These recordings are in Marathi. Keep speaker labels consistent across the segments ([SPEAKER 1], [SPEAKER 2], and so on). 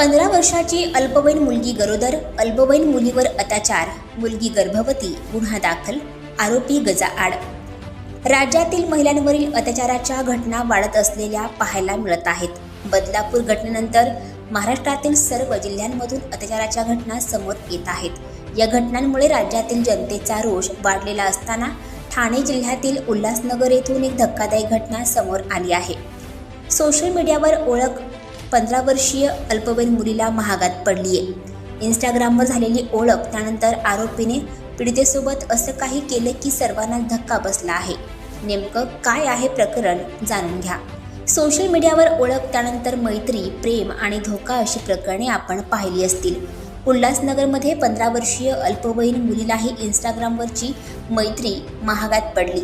[SPEAKER 1] पंधरा वर्षाची अल्पवयीन मुलगी गरोदर अल्पवयीन मुलीवर अत्याचार मुलगी गर्भवती गुन्हा दाखल आरोपी गजाआड. राज्यातील महिलांवरील अत्याचाराच्या घटना वाढत असलेल्या पाहायला मिळत आहेत. बदलापूर घटनेनंतर महाराष्ट्रातील सर्व जिल्ह्यांमधून अत्याचाराच्या घटना समोर येत आहेत. या घटनांमुळे राज्यातील जनतेचा रोष वाढलेला असताना ठाणे जिल्ह्यातील उल्हासनगर येथून एक धक्कादायक घटना समोर आली आहे. सोशल मीडियावर ओळख पंधरा वर्षीय अल्पवयीन मुलीला महागात पडली आहे इंस्टाग्रामवर झालेली ओळख त्यानंतर आरोपीने पीडितेसोबत असं काही केलं की सर्वांना धक्का बसला आहे. नेमकं काय आहे प्रकरण जाणून घ्या. सोशल मीडियावर ओळख त्यानंतर मैत्री प्रेम आणि धोका अशी प्रकरणे आपण पाहिली असतील. उल्हासनगरमध्ये पंधरा वर्षीय अल्पवयीन मुलीलाही इंस्टाग्रामवरची मैत्री महागात पडली.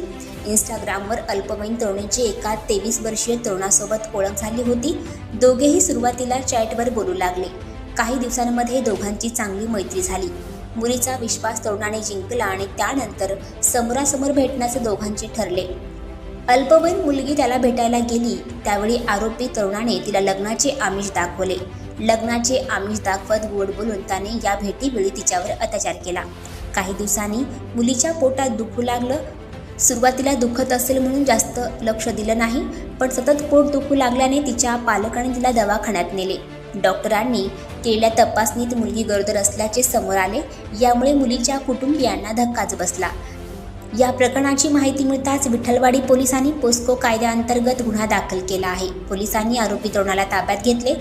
[SPEAKER 1] इंस्टाग्रामवर अल्पवयीन तरुणीची एका तेवीस वर्षीय तरुणासोबत ओळख झाली होती. दोघेही सुरुवातीला चॅटवर बोलू लागले. काही दिवसांमध्ये दोघांची चांगली मैत्री झाली. मुलीचा विश्वास तरुणाने जिंकला आणि त्यानंतर समोरासमोर भेटण्याचे दोघांचे ठरले. अल्पवयीन मुलगी त्याला भेटायला गेली त्यावेळी आरोपी तरुणाने तिला लग्नाचे आमिष दाखवले. लग्नाचे आमिष दाखवत गोड बोलून त्याने या भेटीवेळी तिच्यावर अत्याचार केला. काही दिवसांनी मुलीच्या पोटात दुखू लागलं. सुरुवातीला दुखत असेल म्हणून जास्त लक्ष दिलं नाही पण सतत पोट दुखू लागल्याने तिच्या पालकांनी तिला दवाखान्यात नेले. डॉक्टरांनी केलेल्या तपासणीत मुलगी गरोदर असल्याचे समोर आले. यामुळे मुलीच्या कुटुंबियांना धक्काच बसला. या प्रकरणाची माहिती मिळताच विठ्ठलवाडी पोलिसांनी पोस्को कायद्याअंतर्गत गुन्हा दाखल केला आहे. पोलिसांनी आरोपी तरुणाला ताब्यात घेतले.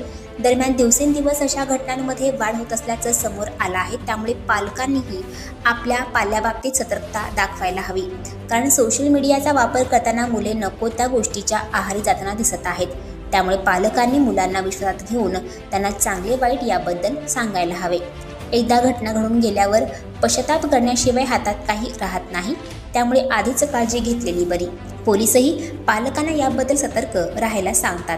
[SPEAKER 1] दरम्यान दिवसेंदिवस अशा घटनांमध्ये वाढ होत असल्याचं समोर आलं आहे. त्यामुळे पालकांनीही आपल्या पाल्याबाबतीत सतर्कता दाखवायला हवी. कारण सोशल मीडियाचा वापर करताना मुले नको त्या गोष्टीच्या आहारी जाताना दिसत आहेत. त्यामुळे पालकांनी मुलांना विश्वासात घेऊन त्यांना चांगले वाईट याबद्दल सांगायला हवे. एकदा घटना घडून गेल्यावर पश्चाताप करण्याशिवाय हातात काही राहत नाही. त्यामुळे आधीच काळजी घेतलेली बरी. पोलीसही पालकांना याबद्दल सतर्क राहायला सांगतात.